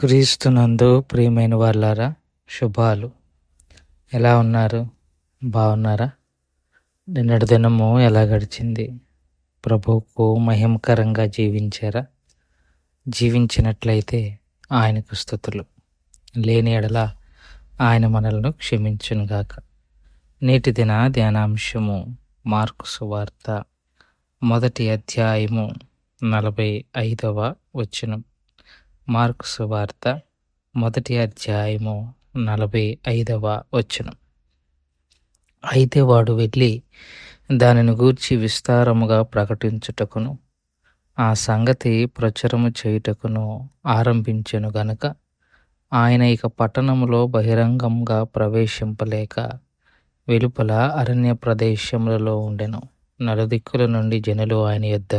క్రీస్తునందు ప్రియమైన వాళ్ళారా శుభాలు. ఎలా ఉన్నారు? బాగున్నారా నిన్నటి దినము ఎలా గడిచింది? ప్రభువుకు మహిమకరంగా జీవించారా? జీవించినట్లయితే ఆయనకు స్థుతులు. లేని ఎడల ఆయన మనలను క్షమించునుగాక. నేటి దిన ధ్యానాంశము మార్కు సువార్త మొదటి అధ్యాయము నలభై ఐదవ వచనం. మార్కు సువార్త మొదటి అధ్యాయము నలభై ఐదవ వచనం. అయితే వాడు వెళ్ళి దానిని గూర్చి విస్తారముగా ప్రకటించుటకును ఆ సంగతి ప్రచురము చేయుటకును ఆరంభించెను గనుక ఆయన ఇక పట్టణములో బహిరంగంగా ప్రవేశింపలేక వెలుపల అరణ్య ప్రదేశములలో ఉండెను. నలుదిక్కుల నుండి జనులు ఆయన యొద్ద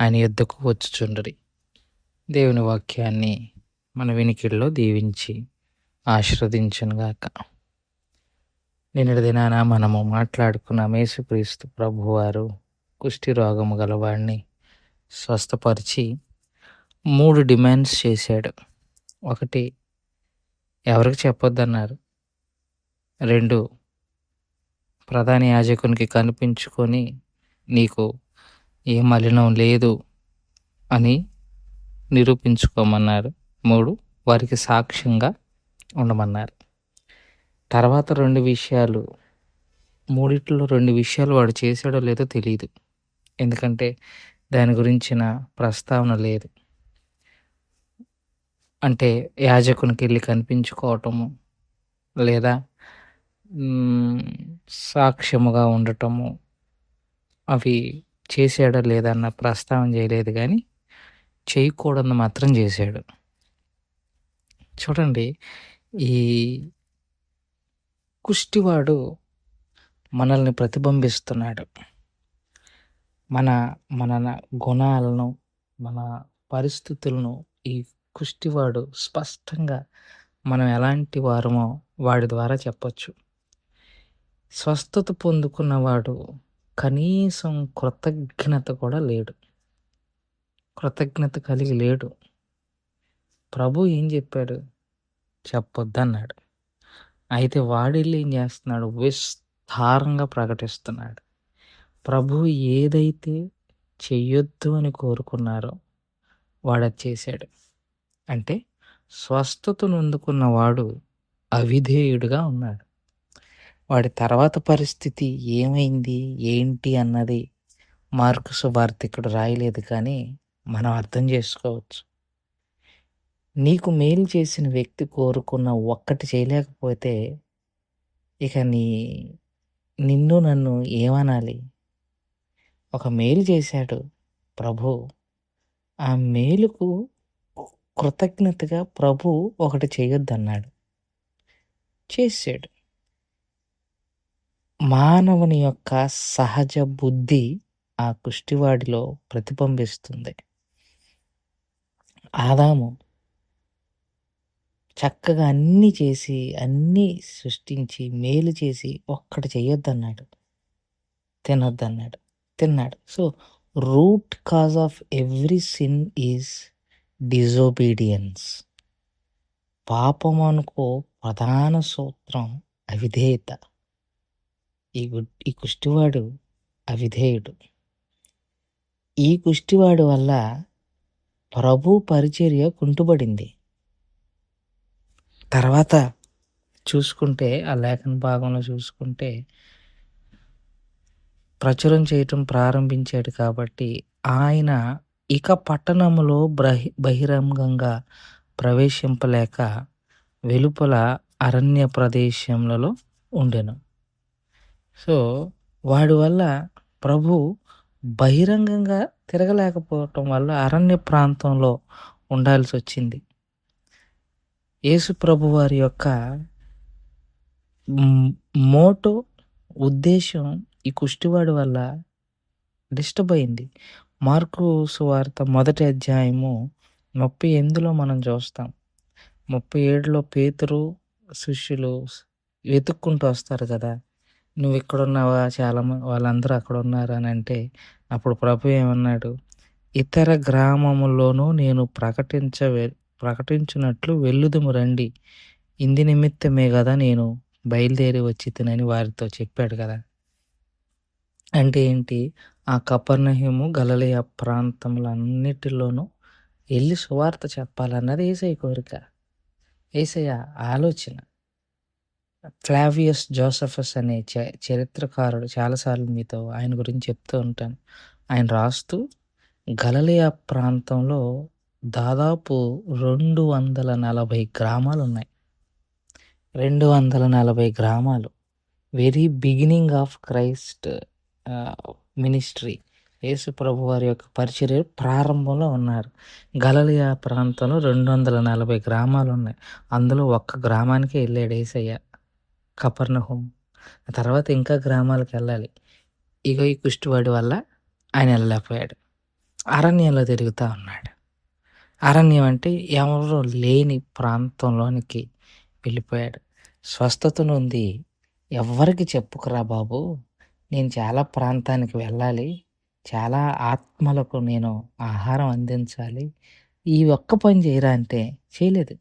ఆయన యొద్దకు వచ్చుచుండరి. దేవుని వాక్యాన్ని మన వినికిడిలో దీవించి ఆశీర్వదించునుగాక. నిన్నటి దినాన మనము మాట్లాడుకున్న మేసుక్రీస్తు ప్రభువారు కుష్టి రోగము గలవాడిని స్వస్థపరిచి మూడు డిమాండ్స్ చేశాడు. ఒకటి ఎవరికి చెప్పొద్దన్నారు? రెండు ప్రధాన యాజకునికి కనిపించుకొని నీకు ఏ మలినం లేదు అని నిరూపించుకోమన్నారు. మూడు వారికి సాక్ష్యంగా ఉండమన్నారు. తర్వాత రెండు విషయాలు మూడిట్లో రెండు విషయాలు వాడు చేశాడో లేదో తెలియదు ఎందుకంటే దాని గురించిన ప్రస్తావన లేదు. అంటే యాజకునికి వెళ్ళి కనిపించుకోవటము లేదా సాక్ష్యముగా ఉండటము అవి చేశాడో లేదన్న ప్రస్తావన చేయలేదు కానీ చేయకూడదు మాత్రం చేశాడు. చూడండి ఈ కుష్టివాడు మనల్ని ప్రతిబింబిస్తున్నాడు. మన మన గుణాలను మన పరిస్థితులను ఈ కుష్టివాడు స్పష్టంగా మనం ఎలాంటి వారమో వాడి ద్వారా చెప్పచ్చు. స్వస్థత పొందుకున్నవాడు కనీసం కృతజ్ఞత కూడా లేడు. కృతజ్ఞత కలిగి లేడు. ప్రభు ఏం చెప్పాడు? చెప్పొద్దన్నాడు. అయితే వాడిల్లు ఏం చేస్తున్నాడు? విస్తారంగా ప్రకటిస్తున్నాడు. ప్రభు ఏదైతే చెయ్యొద్దు అని కోరుకున్నారో వాడు చేశాడు. అంటే స్వస్థతను అందుకున్నవాడు అవిధేయుడుగా ఉన్నాడు. వాడి తర్వాత పరిస్థితి ఏమైంది? ఏంటి అన్నది మార్కు సువార్తికుడు రాయలేదు కానీ మనం అర్థం చేసుకోవచ్చు. నీకు మేలు చేసిన వ్యక్తి కోరుకున్న ఒక్కటి చేయలేకపోతే ఇక నీ నిన్ను నన్ను ఏమనాలి? ఒక మేలు చేశాడు ప్రభు. ఆ మేలుకు కృతజ్ఞతగా ప్రభు ఒకటి చేయొద్దన్నాడు. చేశాడు. మానవుని యొక్క సహజ బుద్ధి ఆ కుష్టివాడిలో ప్రతిబింబిస్తుంది. ఆదాము చక్కగా అన్నీ చేసి అన్నీ సృష్టించి మేలు చేసి ఒక్కటి చేయొద్దన్నాడు. తినొద్దన్నాడు. తిన్నాడు. So root cause of every sin is disobedience. పాపం అనుకో ప్రధాన సూత్రం అవిధేయత. ఈ ఈ కుష్టివాడు అవిధేయుడు. ఈ కుష్టివాడు వల్ల ప్రభు పరిచర్య కుంటుబడింది. తర్వాత చూసుకుంటే ఆ లేఖన భాగంలో చూసుకుంటే ప్రచురం చేయటం ప్రారంభించాడు కాబట్టి ఆయన ఇక పట్టణములో బ్రహి బహిరంగంగా ప్రవేశింపలేక వెలుపల అరణ్య ప్రదేశంలో ఉండెను. సో వాడి వల్ల ప్రభు బహిరంగంగా తిరగలేకపోవటం వల్ల అరణ్య ప్రాంతంలో ఉండాల్సి వచ్చింది. యేసు ప్రభు వారి యొక్క మోటో ఉద్దేశం ఈ కుష్టివాడి వల్ల డిస్టర్బ్ అయింది. మార్కు సువార్త మొదటి అధ్యాయము ముప్పై ఎనిమిదిలో మనం చూస్తాం. ముప్పై ఏడులో పేతురు శిష్యులు వెతుక్కుంటూ వస్తారు కదా. నువ్వు ఇక్కడ ఉన్నావా చాలా వాళ్ళందరూ అక్కడ ఉన్నారు అని అంటే అప్పుడు ప్రభు ఏమన్నాడు? ఇతర గ్రామములోనూ నేను ప్రకటించ ప్రకటించినట్లు వెళ్ళుదుము రండి. ఇంది నిమిత్తమే కదా నేను బయలుదేరి వచ్చి తినని వారితో చెప్పాడు కదా అంటే ఏంటి? ఆ కపర్ణహ్యము గలలయ ప్రాంతములన్నిటిలోనూ వెళ్ళి సువార్త చెప్పాలన్నది ఏసై కోరిక. ఏసయ్య ఆలోచన. ఫ్లావియస్ జోసఫస్ అనే చ చరిత్రకారుడు చాలాసార్లు మీతో ఆయన గురించి చెప్తూ ఉంటాను. ఆయన రాస్తూ గలలియా ప్రాంతంలో దాదాపు రెండు వందల నలభై గ్రామాలు ఉన్నాయి. రెండు వందల నలభై గ్రామాలు. Very beginning of Christ ministry. Yesu ప్రభు వారి యొక్క పరిచర్య ప్రారంభంలో ఉన్నారు. గలలియా ప్రాంతంలో రెండు వందల నలభై గ్రామాలు ఉన్నాయి. అందులో ఒక్క గ్రామానికి వెళ్ళాడు ఏసయ్య కపర్ణహోం తర్వాత ఇంకా గ్రామాలకు వెళ్ళాలి. ఇగో ఈ కుష్టివాడి వల్ల ఆయన వెళ్ళలేకపోయాడు. అరణ్యంలో తిరుగుతూ ఉన్నాడు. అరణ్యం అంటే ఎవరు లేని ప్రాంతంలోనికి వెళ్ళిపోయాడు. స్వస్థత ఉంది. ఎవరికి చెప్పుకురా బాబు. నేను చాలా ప్రాంతానికి వెళ్ళాలి. చాలా ఆత్మలకు నేను ఆహారం అందించాలి. ఈ ఒక్క పని చేయరా అంటే చేయలేదు.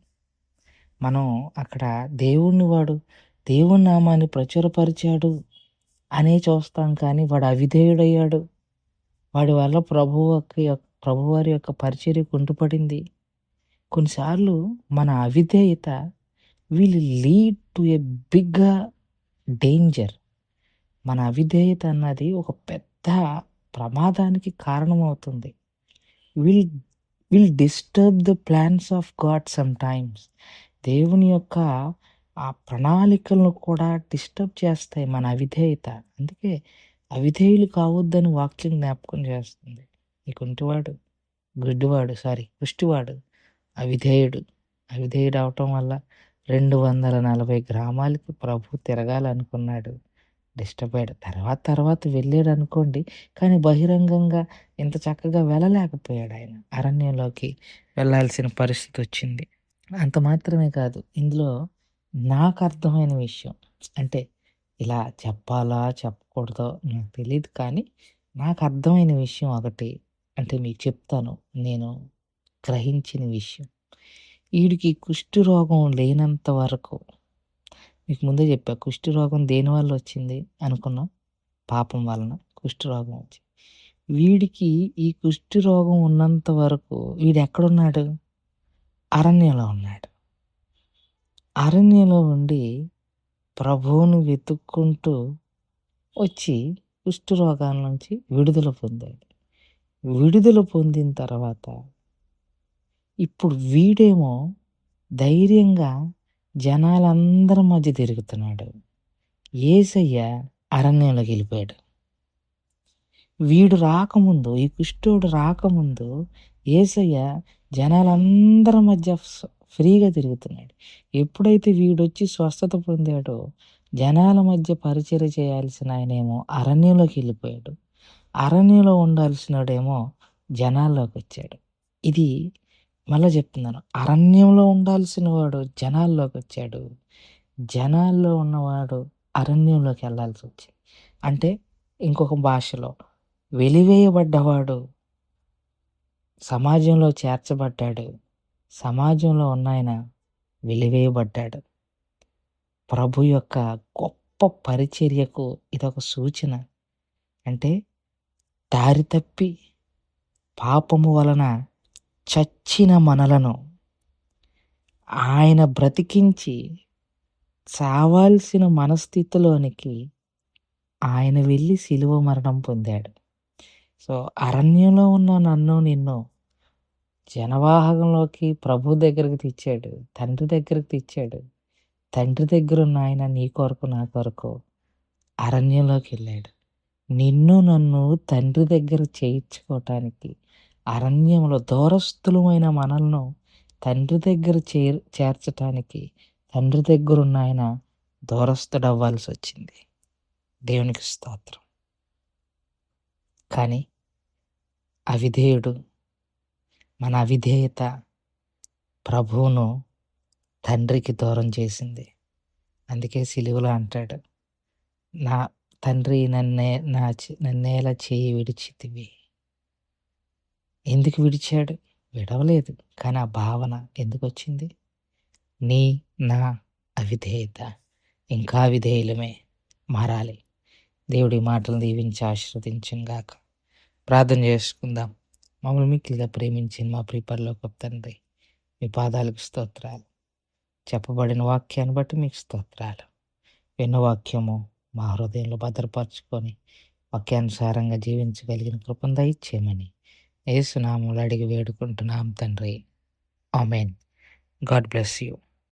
మనం అక్కడ దేవుణ్ణి వాడు. దేవుని నామాన్ని ప్రచురపరిచాడు అనే చూస్తాం కానీ వాడు అవిధేయుడయ్యాడు. వాడి వల్ల ప్రభువుకి ప్రభువారి యొక్క పరిచర్య కుంటుపడింది. కొన్నిసార్లు మన అవిధేయత will lead to a big danger. మన అవిధేయత అన్నది ఒక పెద్ద ప్రమాదానికి కారణమవుతుంది. Will will disturb the plans of God sometimes దేవుని యొక్క ఆ ప్రణాళికలను కూడా డిస్టర్బ్ చేస్తాయి మన అవిధేయత. అందుకే అవిధేయులు కావద్దని వాక్యం జ్ఞాపకం చేస్తుంది. ఈ కుంటివాడు గుడ్డివాడు సారీ పుష్టివాడు అవిధేయుడు. అవిధేయుడు అవటం వల్ల రెండు వందల నలభై గ్రామాలకి ప్రభు తిరగాలనుకున్నాడు. డిస్టర్బ్ అయ్యాడు తర్వాత తర్వాత వెళ్ళాడు అనుకోండి కానీ బహిరంగంగా ఇంత చక్కగా వెళ్ళలేకపోయాడు ఆయన. అరణ్యంలోకి వెళ్ళాల్సిన పరిస్థితి వచ్చింది. అంత మాత్రమే కాదు ఇందులో నాకు అర్థమైన విషయం. అంటే ఇలా చెప్పాలా చెప్పకూడదో నాకు తెలియదు కానీ నాకు అర్థమైన విషయం ఒకటి అంటే మీకు చెప్తాను. నేను గ్రహించిన విషయం. వీడికి కుష్టి రోగం లేనంత వరకు మీకు ముందే చెప్పా కుష్టి రోగం దేని వల్ల వచ్చింది అనుకున్నాం? పాపం వలన కుష్టి రోగం వచ్చింది వీడికి ఈ కుష్టి రోగం ఉన్నంత వరకు వీడు ఎక్కడున్నాడు అరణ్యంలో ఉన్నాడు. అరణ్యంలో ఉండి ప్రభువును వెతుక్కుంటూ వచ్చి కుష్ఠరోగాల నుంచి విడుదల పొందాడు. విడుదల పొందిన తర్వాత ఇప్పుడు వీడేమో ధైర్యంగా జనాలందరి మధ్య తిరుగుతున్నాడు. ఏసయ్య అరణ్యంలోకి వెళ్ళిపోయాడు. వీడు రాకముందు ఈ కుష్ఠుడు రాకముందు ఏసయ్య జనాలందరి మధ్య ఫ్రీగా తిరుగుతున్నాడు. ఎప్పుడైతే వీడొచ్చి స్వస్థత పొందాడో జనాల మధ్య పరిచయం చేయాల్సిన ఆయనేమో అరణ్యంలోకి వెళ్ళిపోయాడు. అరణ్యంలో ఉండాల్సినడేమో జనాల్లోకి వచ్చాడు. ఇది మళ్ళీ చెప్తున్నాను. అరణ్యంలో ఉండాల్సిన వాడు జనాల్లోకి వచ్చాడు. జనాల్లో ఉన్నవాడు అరణ్యంలోకి వెళ్ళాల్సి వచ్చింది. అంటే ఇంకొక భాషలో వెలివేయబడ్డవాడు సమాజంలో చేర్చబడ్డాడు. సమాజంలో ఉన్నాయన వెలివేయబడ్డాడు. ప్రభు యొక్క గొప్ప పరిచర్యకు ఇదొక సూచన. అంటే దారి తప్పి పాపము వలన చచ్చిన మనలను ఆయన బ్రతికించి చావాల్సిన మనస్థితిలోనికి ఆయన వెళ్ళి శిలువ మరణం పొందాడు. సో అరణ్యంలో ఉన్న నన్ను నిన్ను జనవాహకంలోకి ప్రభు దగ్గరికి తెచ్చాడు తండ్రి దగ్గరికి తెచ్చాడు. తండ్రి దగ్గర ఉన్న ఆయన నీ కొరకు నా కొరకు అరణ్యంలోకి వెళ్ళాడు. నిన్ను నన్ను తండ్రి దగ్గర చేయించుకోవటానికి అరణ్యంలో దూరస్థులమైన మనల్ని తండ్రి దగ్గర చేర్ చేర్చటానికి తండ్రి దగ్గర ఉన్న ఆయన దూరస్థుడవ్వాల్సి వచ్చింది. దేవునికి స్తోత్రం. కానీ అవిధేయుడు మన అవిధేయత ప్రభువును తండ్రికి దూరం చేసింది. అందుకే సిలువలో అంటాడు నా తండ్రి నన్నే నా నన్నేలా చేయి విడిచితివి. ఎందుకు విడిచాడు? విడవలేదు కానీ ఆ భావన ఎందుకు వచ్చింది నీ నా అవిధేయత ఇంకా విధేయులమే మారాలి. దేవుడి మాటలు దీవించి ఆశీర్వదించిన ప్రార్థన చేసుకుందాం. మమ్మల్ని మిక్కిలిగా ప్రేమించిన మా ప్రిపర్లో గొప్ప తండ్రి మీ పాదాలకు స్తోత్రాలు. చెప్పబడిన వాక్యాన్ని బట్టి మీకు స్తోత్రాలు. విన్న వాక్యము మా హృదయంలో భద్రపరచుకొని వాక్యానుసారంగా జీవించగలిగిన కృపను దయచేయమని ఏసునాములు అడిగి వేడుకుంటున్నాం తండ్రి. ఆమెన్. God bless you.